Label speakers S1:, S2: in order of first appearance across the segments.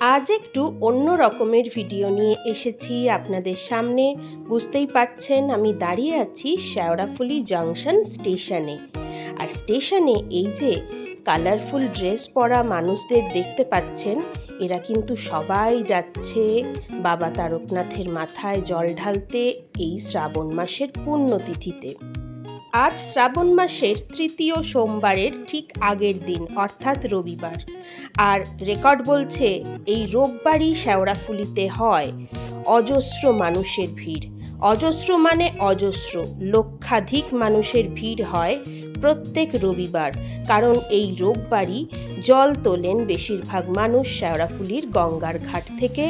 S1: আজ একটু অন্য রকমের ভিডিও নিয়ে এসেছি আপনাদের সামনে। বুঝতেই পারছেন, আমি দাঁড়িয়ে আছি শেওড়াফুলি জংশন স্টেশনে। আর স্টেশনে এই যে কালারফুল ড্রেস পরা মানুষদের দেখতে পাচ্ছেন, এরা কিন্তু সবাই যাচ্ছে বাবা তারকনাথের মাথায় জল ঢালতে এই শ্রাবণ মাসের পুণ্যতিথিতে আজ শ্রাবণ মাসের তৃতীয় সোমবারের ঠিক আগের দিন, অর্থাৎ রবিবার। আর রেকর্ড বলছে, এই রোববারই শ্যাওড়াফুলিতে হয়। অজস্র মানুষের ভিড়। অজস্র মানে অজস্র। লক্ষাধিক মানুষের ভিড় হয় প্রত্যেক রবিবার, কারণ এই রোববারই জল তোলেন বেশিরভাগ মানুষ শেওড়াফুলির গঙ্গার ঘাট থেকে,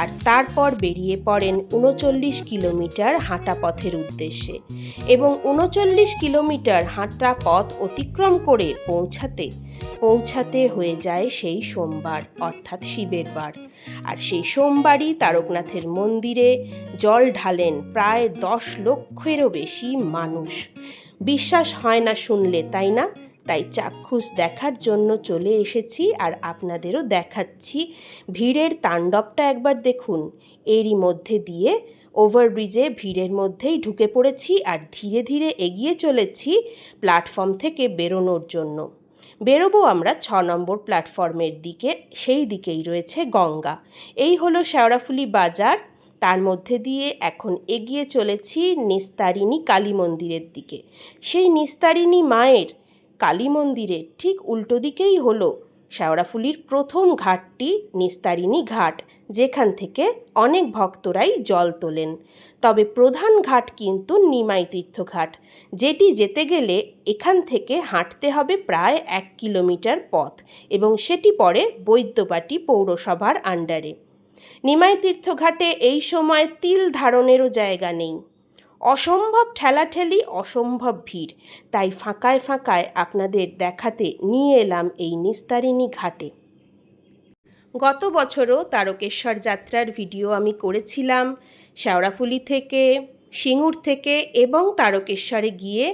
S1: আর তারপর বেরিয়ে পড়েন উনচল্লিশ কিলোমিটার হাঁটা পথের উদ্দেশ্যে এবং উনচল্লিশ কিলোমিটার হাঁটা পথ অতিক্রম করে পৌঁছাতে পৌঁছাতে হয়ে যায় সেই সোমবার, অর্থাৎ শিবের বার। আর সেই সোমবারই তারকনাথের মন্দিরে জল ঢালেন প্রায় দশ লক্ষেরও বেশি মানুষ। বিশ্বাস হয় না শুনলে, তাই না? তাই চাক্ষুষ দেখার জন্য চলে এসেছি আর আপনাদেরও দেখাচ্ছি। ভিড়ের তাণ্ডবটা একবার দেখুন। এরই মধ্যে দিয়ে ওভারব্রিজে ভিড়ের মধ্যেই ঢুকে পড়েছি আর ধীরে ধীরে এগিয়ে চলেছি প্ল্যাটফর্ম থেকে বেরোনোর জন্য। বেরোবো আমরা ছ নম্বর প্ল্যাটফর্মের দিকে, সেই দিকেই রয়েছে গঙ্গা। এই হলো শেওড়াফুলি বাজার। তার মধ্যে দিয়ে এখন এগিয়ে চলেছি নিস্তারিণী কালী মন্দিরের দিকে। সেই নিস্তারিণী মায়ের কালী মন্দিরের ঠিক উল্টো দিকেই হলো শেওড়াফুলির প্রথম ঘাটটি নিস্তারিণী ঘাট, যেখান থেকে অনেক ভক্তরাই জল তোলেন। তবে প্রধান ঘাট কিন্তু নিমাই তীর্থঘাট যেটি যেতে গেলে এখান থেকে হাঁটতে হবে প্রায় এক কিলোমিটার পথ এবং সেটি পড়ে বৈদ্যবাটি পৌরসভার আন্ডারে। নিমাই তীর্থঘাটে এই সময় তিল ধারণেরও জায়গা নেই। অসম্ভব ঠেলাঠেলি, অসম্ভব ভিড়। তাই ফাঁকায় ফাঁকায় আপনাদের দেখাতে নিয়ে এলাম এই নিস্তারিণী ঘাটে। গত বছরও তারকেশ্বর যাত্রার ভিডিও আমি করেছিলাম। শেওড়াফুলি থেকে, সিঙ্গুর থেকে এবং তারকেশ্বরে গিয়ে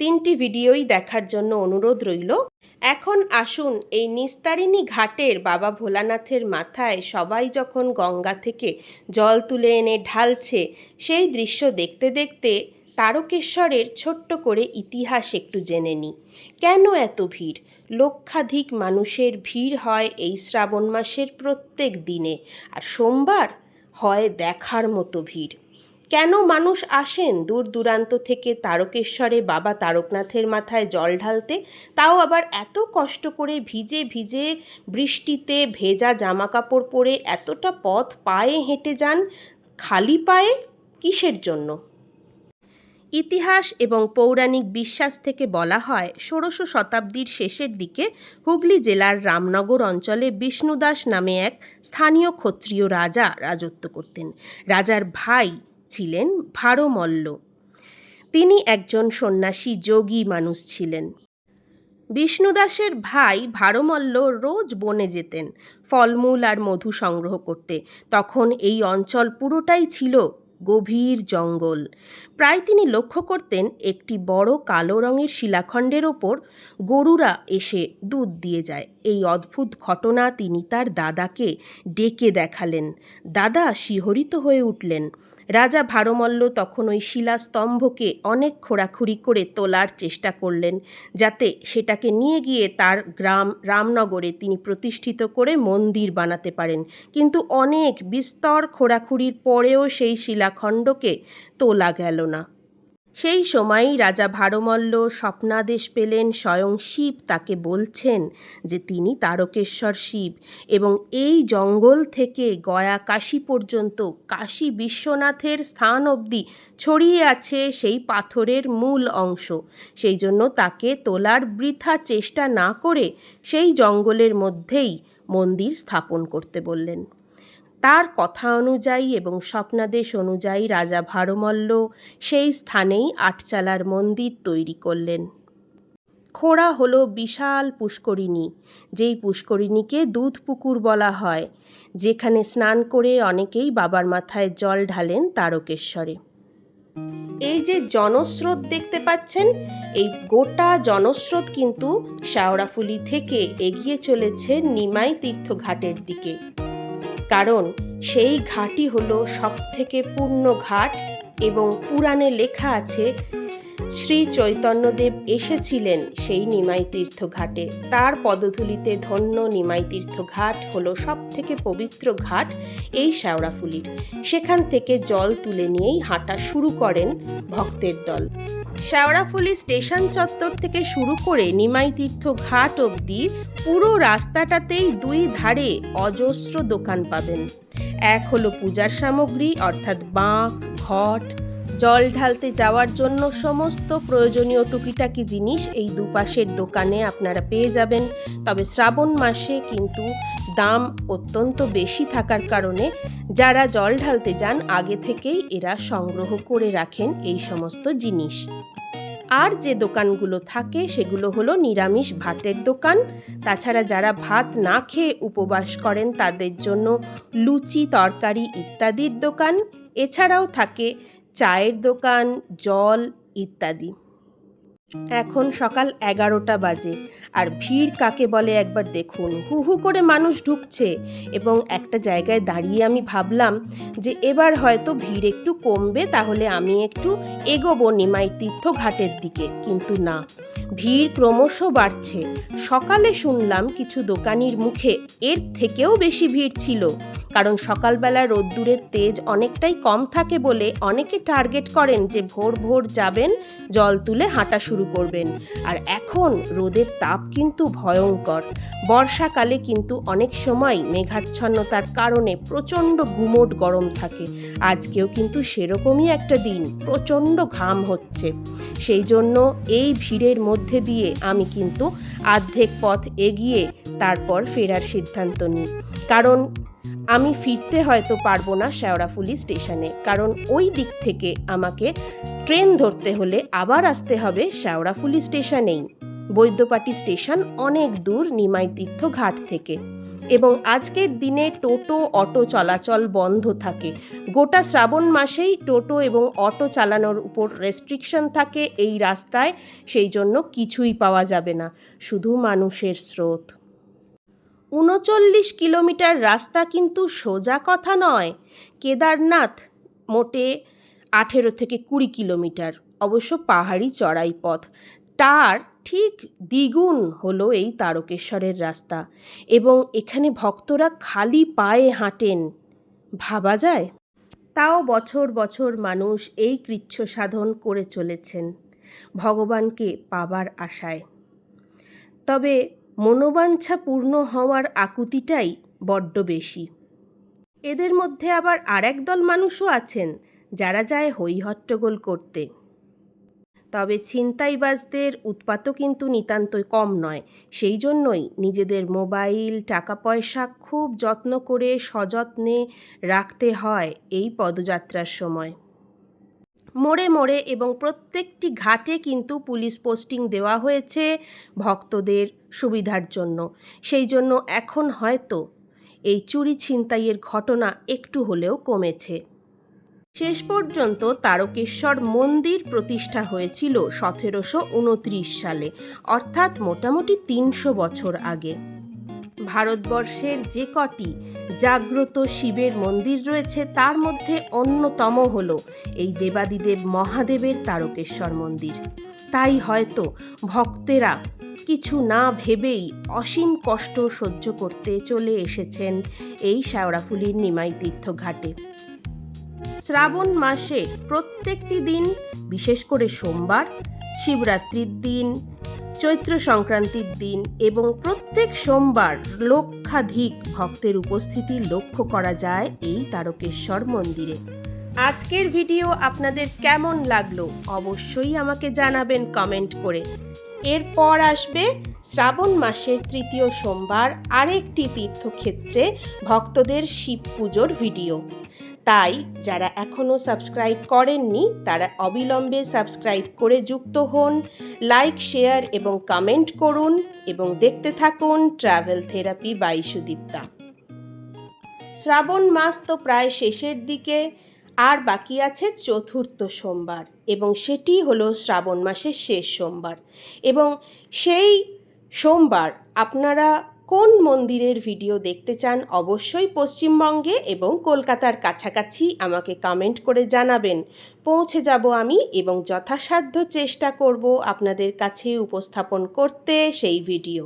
S1: তিনটি ভিডিওই দেখার জন্য অনুরোধ রইল। এখন আসুন এই নিস্তারিণী ঘাটের বাবা ভোলানাথের মাথায় সবাই যখন গঙ্গা থেকে জল তুলে এনে ঢালছে, সেই দৃশ্য দেখতে দেখতে তারকেশ্বরের ছোট্ট করে ইতিহাস একটু জেনে নিই কেন এত ভিড়? লক্ষাধিক মানুষের ভিড় হয় এই শ্রাবণ মাসের প্রত্যেক দিনে, আর সোমবার হয় দেখার মতো ভিড়। কেন মানুষ আসেন দূর দূরান্ত থেকে তারকেশ্বরে বাবা তারকনাথের মাথায় জল ঢালতে? তাও আবার এত কষ্ট করে ভিজে ভিজে বৃষ্টিতে ভেজা জামা কাপড় পরে এতটা পথ পায়ে হেঁটে যান? খালি পায়ে? কিসের জন্য? ইতিহাস এবং পৌরাণিক বিশ্বাস থেকে বলা হয়, ষোড়শ শতাব্দীর শেষের দিকে হুগলি জেলার রামনগর অঞ্চলে বিষ্ণুদাস নামে এক স্থানীয় ক্ষত্রিয় রাজা রাজত্ব করতেন। রাজার ভাই ছিলেন ভারমল্ল। তিনি একজন সন্ন্যাসী যোগী মানুষ ছিলেন। বিষ্ণুদাসের ভাই ভারমল্ল রোজ বনে যেতেন, ফলমূল আর মধু সংগ্রহ করতে। তখন এই অঞ্চল পুরোটাই ছিল গভীর জঙ্গল। প্রায় তিনি লক্ষ্য করতেন একটি বড় কালো রঙের শিলাখণ্ডের ওপর গরুরা এসে দুধ দিয়ে যায়। এই অদ্ভুত ঘটনা তিনি তার দাদাকে ডেকে দেখালেন। দাদা শিহরিত হয়ে উঠলেন। রাজা ভারমল্ল তখন ওই শিলাস্তম্ভকে অনেক খোঁড়াখুড়ি করে তোলার চেষ্টা করলেন, যাতে সেটাকে নিয়ে গিয়ে তার গ্রাম, রামনগরে তিনি প্রতিষ্ঠিত করে মন্দির বানাতে পারেন। কিন্তু অনেক বিস্তর খোঁড়াখুড়ির পরেও সেই শিলাখণ্ডকে তোলা গেল না। সেই সময়ই রাজা ভারমল্ল স্বপ্নাদেশ পেলেন স্বয়ং শিব তাকে বলছেন যে তিনি তারকেশ্বর শিব এবং এই জঙ্গল থেকে গয়া কাশী পর্যন্ত কাশী বিশ্বনাথের স্থান অবধি ছড়িয়ে আছে সেই পাথরের মূল অংশ। সেই জন্য তাকে তোলার বৃথা চেষ্টা না করে সেই জঙ্গলের মধ্যেই মন্দির স্থাপন করতে বললেন। তার কথা অনুযায়ী এবং স্বপ্নাদেশ অনুযায়ী রাজা ভারমল্ল সেই স্থানেই আটচালার মন্দির তৈরি করলেন। খোড়া হল বিশাল পুষ্করিণী, যেই পুষ্করিণীকে দুধ পুকুর বলা হয়, যেখানে স্নান করে অনেকেই বাবার মাথায় জল ঢালেন তারকেশ্বরে। এই যে জনস্রোত দেখতে পাচ্ছেন, এই গোটা জনস্রোত কিন্তু শাওড়াফুলি থেকে এগিয়ে চলেছে নিমাই তীর্থঘাটের দিকে। কারণ সেই ঘাটই হলো সব থেকে পূর্ণ ঘাট এবং পুরাণে লেখা আছে, শ্রী চৈতন্যদেব এসেছিলেন সেই নিমাই তীর্থ ঘাটে। তার পদধূলিতে ধন্য নিমাই তীর্থ ঘাট হলো সব থেকে পবিত্র ঘাট এই শ্যাওড়াফুলির সেখান থেকে জল তুলে নিয়েই হাঁটা শুরু করেন ভক্তের দল। শ্যাওড়াফুলি স্টেশন চত্বর থেকে শুরু করে নিমাই তীর্থ ঘাট অবধি পুরো রাস্তাটাতেই দুই ধারে অজস্র দোকান পাবেন। এক হলো পূজার সামগ্রী, অর্থাৎ বাঁক, ঘট। জল ঢালতে যাওয়ার জন্য সমস্ত প্রয়োজনীয় টুকিটাকি জিনিস এই দুপাশের দোকানে আপনারা পেয়ে যাবেন। তবে শ্রাবণ মাসে কিন্তু দাম অত্যন্ত বেশি থাকার কারণে যারা জল ঢালতে যান, আগে থেকেই এরা সংগ্রহ করে রাখেন এই সমস্ত জিনিস। আর যে দোকানগুলো থাকে সেগুলো হলো নিরামিষ ভাতের দোকান। তাছাড়া যারা ভাত না খেয়ে উপবাস করেন তাদের জন্য লুচি, তরকারি ইত্যাদির দোকান। এছাড়াও থাকে চায়ের দোকান, জল ইত্যাদি। এখন সকাল এগারোটা বাজে, আর ভিড় কাকে বলে একবার দেখুন। হু হু করে মানুষ ঢুকছে, এবং একটা জায়গায় দাঁড়িয়ে আমি ভাবলাম যে এবার হয়তো ভিড় একটু কমবে, তাহলে আমি একটু এগোবো নিমাই তীর্থ ঘাটের দিকে। কিন্তু না, ভিড় ক্রমশ বাড়ছে। সকালে শুনলাম কিছু দোকানির মুখে এর থেকেও বেশি ভিড় ছিল। কারণ সকালবেলা রোদ্দুরের তেজ অনেকটাই কম থাকে বলে অনেকে টার্গেট করেন যে ভোর ভোর যাবেন, জল তুলে হাঁটা শুরু করবেন। আর এখন রোদের তাপ কিন্তু ভয়ঙ্কর। বর্ষাকালে কিন্তু অনেক সময় মেঘাচ্ছন্নতার কারণে প্রচণ্ড গুমোট গরম থাকে। আজকেও কিন্তু সেরকমই একটা দিন, প্রচণ্ড ঘাম হচ্ছে। সেই জন্য এই ভিড়ের মধ্যে দিয়ে আমি কিন্তু আর্ধেক পথ এগিয়ে তারপর ফেরার সিদ্ধান্ত নিই। কারণ আমি ফিরতে হয়তো পারব না শেওড়াফুলি স্টেশনে। কারণ ওই দিক থেকে আমাকে ট্রেন ধরতে হলে আবার আসতে হবে শেওড়াফুলি স্টেশনেই। বৈদ্যপাটি স্টেশন অনেক দূর নিমাই তীর্থ ঘাট থেকে। এবং আজকের দিনে টোটো অটো চলাচল বন্ধ থাকে। গোটা শ্রাবণ মাসেই টোটো এবং অটো চালানোর উপর রেস্ট্রিকশন থাকে এই রাস্তায় সেই জন্য কিছুই পাওয়া যাবে না। শুধু মানুষের স্রোত। উনচল্লিশ কিলোমিটার রাস্তা কিন্তু সোজা কথা নয়। কেদারনাথ মোটে আঠেরো থেকে কুড়ি কিলোমিটার, অবশ্য পাহাড়ি চড়াই পথ। তার ঠিক দ্বিগুণ হলো এই তারকেশ্বরের রাস্তা এবং এখানে ভক্তরা খালি পায়ে হাঁটেন। ভাবা যায়? তাও বছর বছর মানুষ এই কৃচ্ছ সাধন করে চলেছেন ভগবানকে পাবার আশায়। তবে মনোবাঞ্ছা পূর্ণ হওয়ার আকুতিটাই বড্ড বেশি। এদের মধ্যে আবার আরেক দল মানুষও আছেন, যারা যায় হইহট্টগোল করতে। তবে ছিনতাইবাজদের উৎপাতও কিন্তু নিতান্তই কম নয়, সেই জন্যই নিজেদের মোবাইল টাকা পয়সা খুব যত্ন করে সযত্নে রাখতে হয় এই পদযাত্রার সময়। মোড়ে মোড়ে এবং প্রত্যেকটি ঘাটে কিন্তু পুলিশ পোস্টিং দেওয়া হয়েছে ভক্তদের সুবিধার জন্য। সেই জন্য এখন হয়তো এই চুরি ছিনতাইয়ের ঘটনা একটু হলেও কমেছে। শেষ পর্যন্ত তারকেশ্বর মন্দির প্রতিষ্ঠা হয়েছিল সতেরোশো উনত্রিশ সালে, অর্থাৎ মোটামুটি তিনশো বছর আগে। ভারতবর্ষের যে কটি জাগ্রত শিবের মন্দির রয়েছে, তার মধ্যে অন্যতম হল এই দেবাদিদেব মহাদেবের তারকেশ্বর মন্দির। তাই হয়তো ভক্তেরা কিছু না ভেবেই অসীম কষ্ট সহ্য করতে চলে এসেছেন এই শ্যাওড়াফুলির নিমাই তীর্থ ঘাটে। শ্রাবণ মাসে প্রত্যেকটি দিন, বিশেষ করে সোমবার, শিবরাত্রির দিন চৈত্র সংক্রান্তির দিন এবং প্রত্যেক সোমবার লক্ষাধিক ভক্তের উপস্থিতি লক্ষ্য করা যায় এই তারকেশ্বর মন্দিরে। আজকের ভিডিও আপনাদের কেমন লাগল অবশ্যই আমাকে জানাবেন কমেন্ট করে। এরপর আসবে শ্রাবণ মাসের তৃতীয় সোমবার আরেকটি তীর্থক্ষেত্রে ভক্তদের শিব পুজোর ভিডিও। তাই যারা এখনও সাবস্ক্রাইব করেননি, তারা অবিলম্বে সাবস্ক্রাইব করে যুক্ত হন, লাইক, শেয়ার এবং কমেন্ট করুন এবং দেখতে থাকুন ট্রাভেল থেরাপি বাই সুদীপ্তা। শ্রাবণ মাস তো প্রায় শেষের দিকে, আর বাকি আছে চতুর্থ সোমবার এবং সেটি হলো শ্রাবণ মাসের শেষ সোমবার এবং সেই সোমবার আপনারা কোন মন্দিরের ভিডিও দেখতে চান অবশ্যই পশ্চিমবঙ্গে এবং কলকাতার কাছাকাছি আমাকে কমেন্ট করে জানাবেন। পৌঁছে যাব আমি এবং যথাসাধ্য চেষ্টা করব আপনাদের কাছে উপস্থাপন করতে সেই ভিডিও